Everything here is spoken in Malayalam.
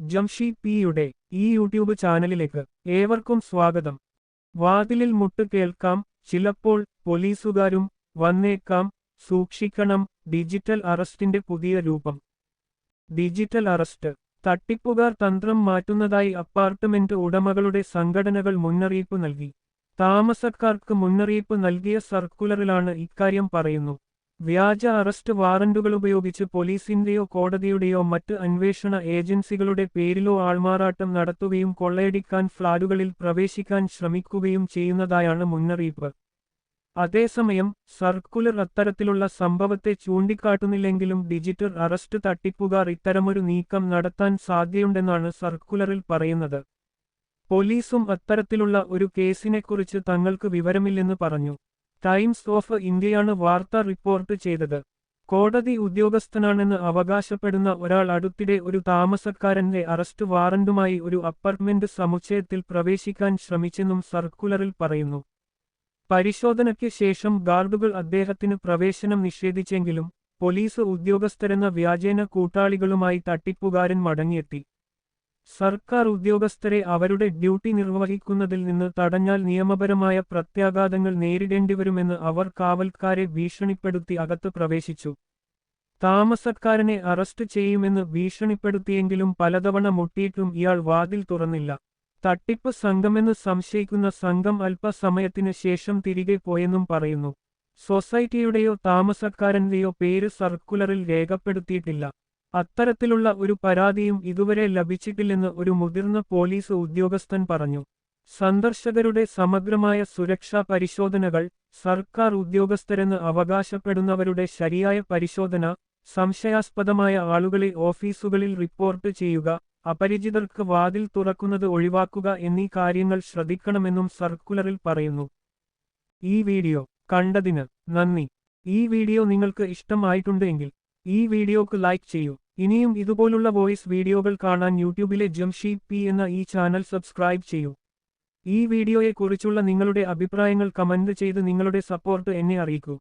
ജംഷി പിയുടെ ഈ യൂട്യൂബ് ചാനലിലേക്ക് ഏവർക്കും സ്വാഗതം. വാതിലിൽ മുട്ട് കേൾക്കാം ചിലപ്പോൾ പോലീസുകാരും വന്നേക്കാം. സൂക്ഷിക്കണം ഡിജിറ്റൽ അറസ്റ്റിന്റെ പുതിയ രൂപം. Digital arrest. തട്ടിപ്പുകാർ തന്ത്രം മാറ്റുന്നതായി അപ്പാർട്ട്മെന്റ് ഉടമകളുടെ സംഘടനകൾ മുന്നറിയിപ്പ് നൽകി. താമസക്കാർക്ക് മുന്നറിയിപ്പ് നൽകിയ സർക്കുലറിലാണ് ഇക്കാര്യം പറയുന്നു. വ്യാജ അറസ്റ്റ് വാറന്റുകൾ ഉപയോഗിച്ച് പോലീസിന്റെയോ കോടതിയുടെയോ മറ്റ് അന്വേഷണ ഏജൻസികളുടെ പേരിലോ ആൾമാറാട്ടം നടത്തുകയും കൊള്ളയടിക്കാൻ ഫ്ളാറ്റുകളിൽ പ്രവേശിക്കാൻ ശ്രമിക്കുകയും ചെയ്യുന്നതായാണ് മുന്നറിയിപ്പ്. അതേസമയം സർക്കുലർ അത്തരത്തിലുള്ള സംഭവത്തെ ചൂണ്ടിക്കാട്ടുന്നില്ലെങ്കിലും ഡിജിറ്റൽ അറസ്റ്റ് തട്ടിപ്പുകാർ ഇത്തരമൊരു നീക്കം നടത്താൻ സാധ്യതയുണ്ടെന്നാണ് സർക്കുലറിൽ പറയുന്നത്. പോലീസും അത്തരത്തിലുള്ള ഒരു കേസിനെക്കുറിച്ച് തങ്ങൾക്ക് വിവരമില്ലെന്ന് പറഞ്ഞു. ടൈംസ് ഓഫ് ഇന്ത്യയാണ് വാർത്ത റിപ്പോർട്ട് ചെയ്തത്. കോടതി ഉദ്യോഗസ്ഥനാണെന്ന് അവകാശപ്പെടുന്ന ഒരാൾ അടുത്തിടെ ഒരു താമസക്കാരന്റെ അറസ്റ്റ് വാറന്റുമായി ഒരു അപ്പാർട്ട്മെന്റ് സമുച്ചയത്തിൽ പ്രവേശിക്കാൻ ശ്രമിച്ചെന്നും സർക്കുലറിൽ പറയുന്നു. പരിശോധനയ്ക്ക് ശേഷം ഗാർഡുകൾ അദ്ദേഹത്തിന് പ്രവേശനം നിഷേധിച്ചെങ്കിലും പോലീസ് ഉദ്യോഗസ്ഥരെന്ന വ്യാജേന കൂട്ടാളികളുമായി തട്ടിപ്പുകാരൻ മടങ്ങിയെത്തി. സർക്കാർ ഉദ്യോഗസ്ഥരെ അവരുടെ ഡ്യൂട്ടി നിർവഹിക്കുന്നതിൽ നിന്ന് തടഞ്ഞാൽ നിയമപരമായ പ്രത്യാഘാതങ്ങൾ നേരിടേണ്ടിവരുമെന്ന് അവർ കാവൽക്കാരെ ഭീഷണിപ്പെടുത്തി അകത്ത് പ്രവേശിച്ചു. താമസക്കാരനെ അറസ്റ്റ് ചെയ്യുമെന്ന് ഭീഷണിപ്പെടുത്തിയെങ്കിലും പലതവണ മുട്ടിയിട്ടും ഇയാൾ വാതിൽ തുറന്നില്ല. തട്ടിപ്പ് സംഘമെന്ന് സംശയിക്കുന്ന സംഘം അല്പസമയത്തിന് ശേഷം തിരികെ പോയെന്നും പറയുന്നു. സൊസൈറ്റിയുടെയോ താമസക്കാരന്റെയോ പേര് സർക്കുലറിൽ രേഖപ്പെടുത്തിയിട്ടില്ല. അത്തരത്തിലുള്ള ഒരു പരാതിയും ഇതുവരെ ലഭിച്ചിട്ടില്ലെന്ന് ഒരു മുതിർന്ന പോലീസ് ഉദ്യോഗസ്ഥൻ പറഞ്ഞു. സന്ദർശകരുടെ സമഗ്രമായ സുരക്ഷാ പരിശോധനകൾ സർക്കാർ ഉദ്യോഗസ്ഥരെന്ന് അവകാശപ്പെടുന്നവരുടെ ശരിയായ പരിശോധന സംശയാസ്പദമായ ആളുകളെ ഓഫീസുകളിൽ റിപ്പോർട്ട് ചെയ്യുക അപരിചിതർക്ക് വാതിൽ തുറക്കുന്നത് ഒഴിവാക്കുക എന്നീ കാര്യങ്ങൾ ശ്രദ്ധിക്കണമെന്നും സർക്കുലറിൽ പറയുന്നു. ഈ വീഡിയോ കണ്ടതിന് നന്ദി. ഈ വീഡിയോ നിങ്ങൾക്ക് ഇഷ്ടമായിട്ടുണ്ടെങ്കിൽ ഈ വീഡിയോക്ക് ലൈക്ക് ചെയ്യൂ. ഇനിയും ഇതുപോലുള്ള വോയിസ് വീഡിയോകൾ കാണാൻ യൂട്യൂബിലെ ജംഷി പി എന്ന ഈ ചാനൽ സബ്സ്ക്രൈബ് ചെയ്യൂ. ഈ വീഡിയോയെക്കുറിച്ചുള്ള നിങ്ങളുടെ അഭിപ്രായങ്ങൾ കമന്റ് ചെയ്ത് നിങ്ങളുടെ സപ്പോർട്ട് എന്നെ അറിയിക്കൂ.